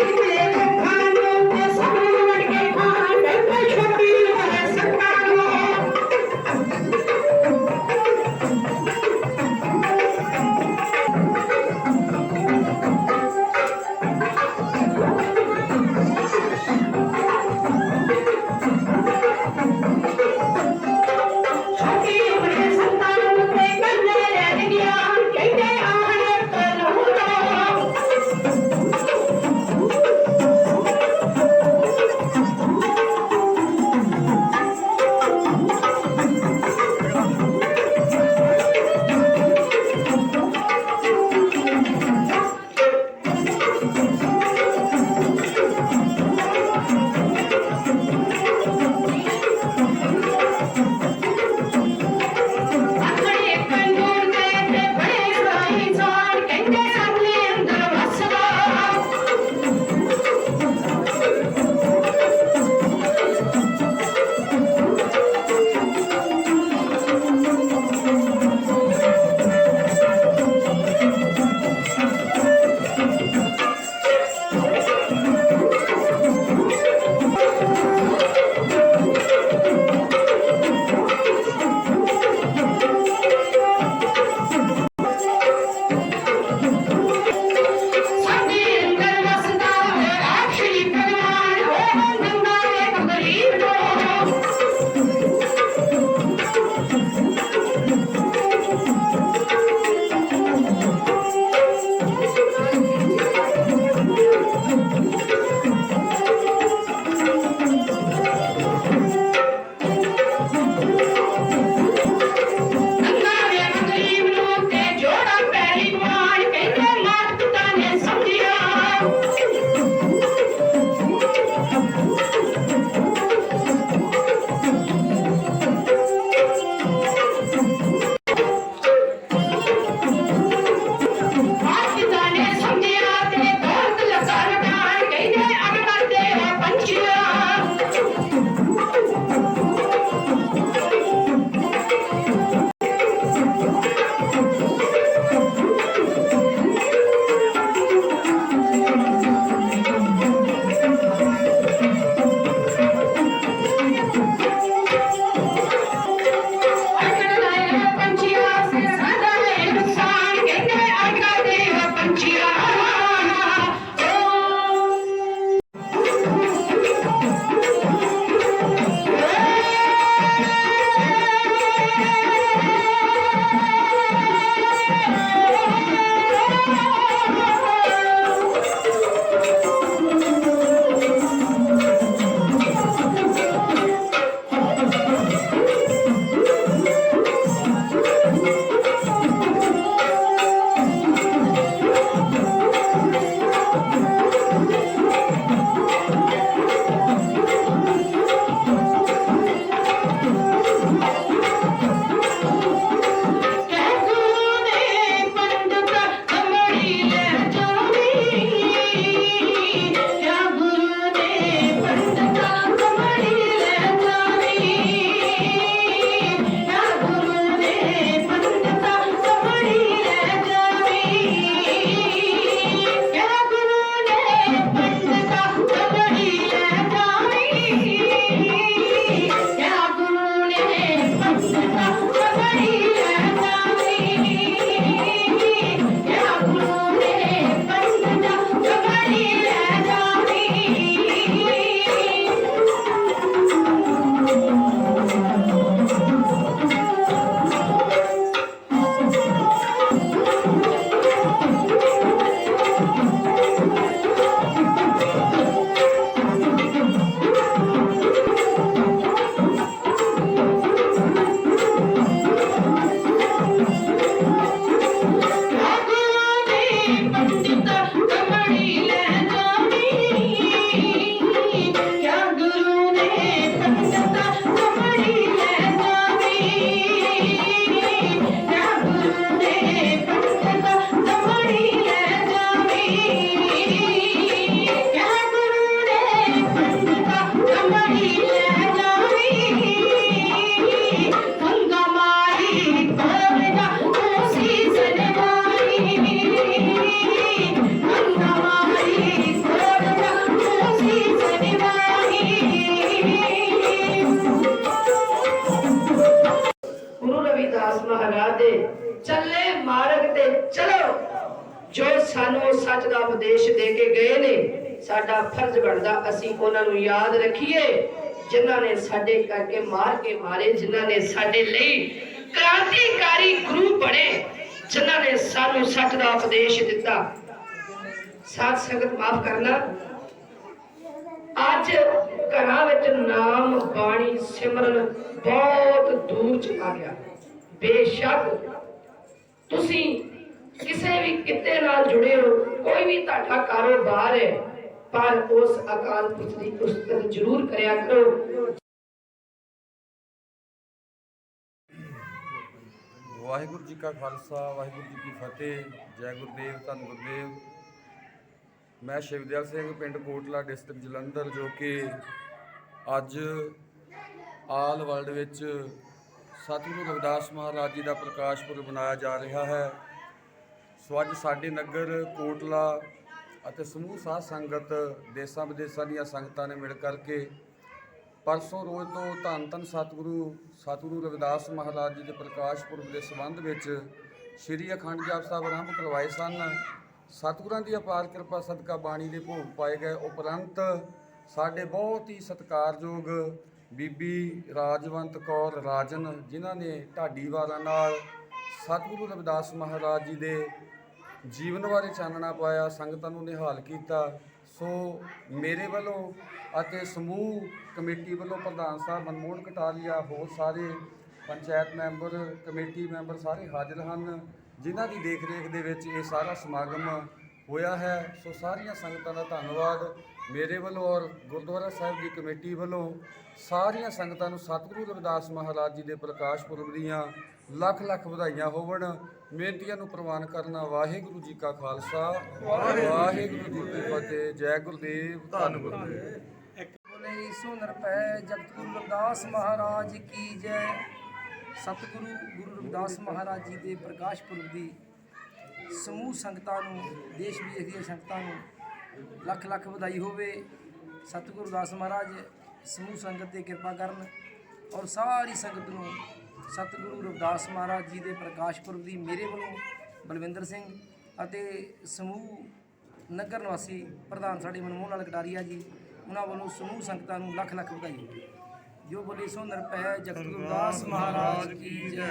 que mulher ਜੋ ਸਾਨੂੰ ਸੱਚ ਦਾ ਉਪਦੇਸ਼ ਦੇ ਕੇ ਗਏ ਨੇ, ਸਾਡਾ ਫਰਜ਼ ਬਣਦਾ ਅਸੀਂ ਉਹਨਾਂ ਨੂੰ ਯਾਦ ਰੱਖੀਏ, ਜਿਨ੍ਹਾਂ ਨੇ ਸਾਡੇ ਕਰਕੇ ਮਾਰ ਕੇ ਮਾਰੇ, ਜਿਨ੍ਹਾਂ ਨੇ ਸਾਡੇ ਲਈ ਕ੍ਰਾਂਤੀਕਾਰੀ ਗੁਰੂ ਬਣੇ, ਜਿਨ੍ਹਾਂ ਨੇ ਸਾਨੂੰ ਸੱਚ ਦਾ ਉਪਦੇਸ਼ ਦਿੱਤਾ। ਸਾਧ ਸੰਗਤ ਮਾਫ ਕਰਨਾ। ਅੱਜ ਘਰਾਂ ਵਿੱਚ ਨਾਮ ਬਾਣੀ ਸਿਮਰਨ ਬਹੁਤ ਦੂਰ ਚਲਾ ਗਿਆ। ਬੇਸ਼ੱਕ ਤੁਸੀਂ ਕਿਸੇ ਵੀ ਕਿੱਤੇ ਨਾਲ ਜੁੜੇ ਹੋ, ਕੋਈ ਵੀ ਤੁਹਾਡਾ ਕਾਰੋਬਾਰ ਹੈ, ਪਰ ਉਸ ਅਕਾਲ ਪੁਰਖ ਦੀ ਉਸਤਤ ਜ਼ਰੂਰ ਕਰਿਆ ਕਰੋ। ਵਾਹਿਗੁਰੂ ਜੀ ਕਾ ਖਾਲਸਾ, ਵਾਹਿਗੁਰੂ ਜੀ ਕੀ ਫਤਿਹ, ਜੈ ਗੁਰਦੇਵ, ਧੰਨ ਗੁਰਦੇਵ। ਮੈਂ ਸ਼ਿਵਦਿਆਲ ਸਿੰਘ, ਪਿੰਡ ਕੋਟਲਾ, ਡਿਸਟ੍ਰਿਕਟ ਜਲੰਧਰ, ਜੋ ਕਿ ਅੱਜ ਆਲ ਵਰਲਡ ਵਿੱਚ ਸਤਿਗੁਰੂ ਰਵਿਦਾਸ ਮਹਾਰਾਜ ਜੀ ਦਾ ਪ੍ਰਕਾਸ਼ ਪੁਰਬ ਮਨਾਇਆ ਜਾ ਰਿਹਾ ਹੈ। ਸੋ ਅੱਜ ਸਾਡੇ ਨਗਰ, ਕੋਟਲਾ ਅਤੇ ਸਮੂਹ ਸਾਧ ਸੰਗਤ, ਦੇਸਾਂ ਵਿਦੇਸਾਂ ਦੀਆਂ ਸੰਗਤਾਂ ਨੇ ਮਿਲ ਕਰਕੇ ਪਰਸੋਂ ਰੋਜ਼ ਤੋਂ ਧੰਨ ਧੰਨ ਸਤਿਗੁਰੂ ਸਤਿਗੁਰੂ ਰਵਿਦਾਸ ਮਹਾਰਾਜ ਜੀ ਦੇ ਪ੍ਰਕਾਸ਼ ਪੁਰਬ ਦੇ ਸੰਬੰਧ ਵਿੱਚ ਸ੍ਰੀ ਅਖੰਡ ਜਾਪ ਸਾਹਿਬ ਆਰੰਭ ਕਰਵਾਏ ਸਨ। ਸਤਿਗੁਰਾਂ ਦੀ ਅਪਾਰ ਕਿਰਪਾ, ਸਦਕਾ ਬਾਣੀ ਦੇ ਭੋਗ ਪਾਏ ਗਏ। ਉਪਰੰਤ ਸਾਡੇ ਬਹੁਤ ਹੀ ਸਤਿਕਾਰਯੋਗ ਬੀਬੀ ਰਾਜਵੰਤ ਕੌਰ ਰਾਜਨ, ਜਿਨ੍ਹਾਂ ਨੇ ਢਾਡੀ ਵਾਰਾਂ ਨਾਲ ਸਤਿਗੁਰੂ ਰਵਿਦਾਸ ਮਹਾਰਾਜ ਜੀ ਦੇ ਜੀਵਨ ਬਾਰੇ ਚਾਨਣਾ ਪਾਇਆ, ਸੰਗਤਾਂ ਨੂੰ ਨਿਹਾਲ ਕੀਤਾ। ਸੋ ਮੇਰੇ ਵੱਲੋਂ ਅਤੇ ਸਮੂਹ ਕਮੇਟੀ ਵੱਲੋਂ ਪ੍ਰਧਾਨ ਸਾਹਿਬ ਮਨਮੋਹਨ ਕਟਾਰੀਆ ਹੋਰ ਸਾਰੇ ਪੰਚਾਇਤ ਮੈਂਬਰ, ਕਮੇਟੀ ਮੈਂਬਰ ਸਾਰੇ ਹਾਜ਼ਰ ਹਨ, ਜਿਨ੍ਹਾਂ ਦੀ ਦੇਖਰੇਖ ਦੇ ਵਿੱਚ ਇਹ ਸਾਰਾ ਸਮਾਗਮ ਹੋਇਆ ਹੈ। ਸੋ ਸਾਰੀਆਂ ਸੰਗਤਾਂ ਦਾ ਧੰਨਵਾਦ ਮੇਰੇ ਵੱਲੋਂ ਔਰ ਗੁਰਦੁਆਰਾ ਸਾਹਿਬ ਦੀ ਕਮੇਟੀ ਵੱਲੋਂ। ਸਾਰੀਆਂ ਸੰਗਤਾਂ ਨੂੰ ਸਤਿਗੁਰੂ ਰਵਿਦਾਸ ਮਹਾਰਾਜ ਜੀ ਦੇ ਪ੍ਰਕਾਸ਼ ਪੁਰਬ ਦੀਆਂ ਲੱਖ ਲੱਖ ਵਧਾਈਆਂ ਹੋਵਣ। ਮਿਹਨਤੀਆਂ ਨੂੰ ਪ੍ਰਵਾਨ ਕਰਨਾ ਵਾਹਿਗੁਰੂ ਜੀ ਕਾ ਖਾਲਸਾ। ਵਾਹਿਗੁਰੂ ਜੀ ਕੀ ਫਤਿਹ। ਜੈ ਗੁਰਦੇਵ। ਧੰਨ ਗੁਰਦੇਵ। ਬੋਲੇ ਸੋ ਨਰਪੈ ਜਗਤ ਰਵਿਦਾਸ ਮਹਾਰਾਜ ਕੀ ਜੈ। ਸਤਿਗੁਰੂ ਗੁਰੂ ਰਵਿਦਾਸ ਮਹਾਰਾਜ ਜੀ ਦੇ ਪ੍ਰਕਾਸ਼ ਪੁਰਬ ਦੀ ਸਮੂਹ ਸੰਗਤਾਂ ਨੂੰ, ਦੇਸ਼ ਵਿਦੇਸ਼ ਦੀਆਂ ਸੰਗਤਾਂ ਨੂੰ ਲੱਖ ਲੱਖ ਵਧਾਈ ਹੋਵੇ। ਸਤਿਗੁਰੂ ਰਵਿਦਾਸ ਮਹਾਰਾਜ, ਸਮੂਹ ਸੰਗਤ ਤੇ ਕਿਰਪਾ ਕਰਨ ਔਰ ਸਾਰੀ ਸੰਗਤ ਨੂੰ ਸਤਿਗੁਰੂ ਰਵਿਦਾਸ ਮਹਾਰਾਜ ਜੀ ਦੇ ਪ੍ਰਕਾਸ਼ ਪੁਰਬ ਦੀ ਮੇਰੇ ਵੱਲੋਂ ਬਲਵਿੰਦਰ ਸਿੰਘ ਅਤੇ ਸਮੂਹ ਨਗਰ ਨਿਵਾਸੀ ਪ੍ਰਧਾਨ ਸਾਡੇ ਮਨਮੋਹਨ ਲਾਲ ਕਟਾਰੀਆ ਜੀ, ਉਹਨਾਂ ਵੱਲੋਂ ਸਮੂਹ ਸੰਗਤਾਂ ਨੂੰ ਲੱਖ ਲੱਖ ਵਧਾਈ। ਜੋ ਬੋਲੇ ਸੋ ਨਿਰਪੈ ਜਗਤ ਦਾਸ ਮਹਾਰਾਜ ਕੀ ਜੈ।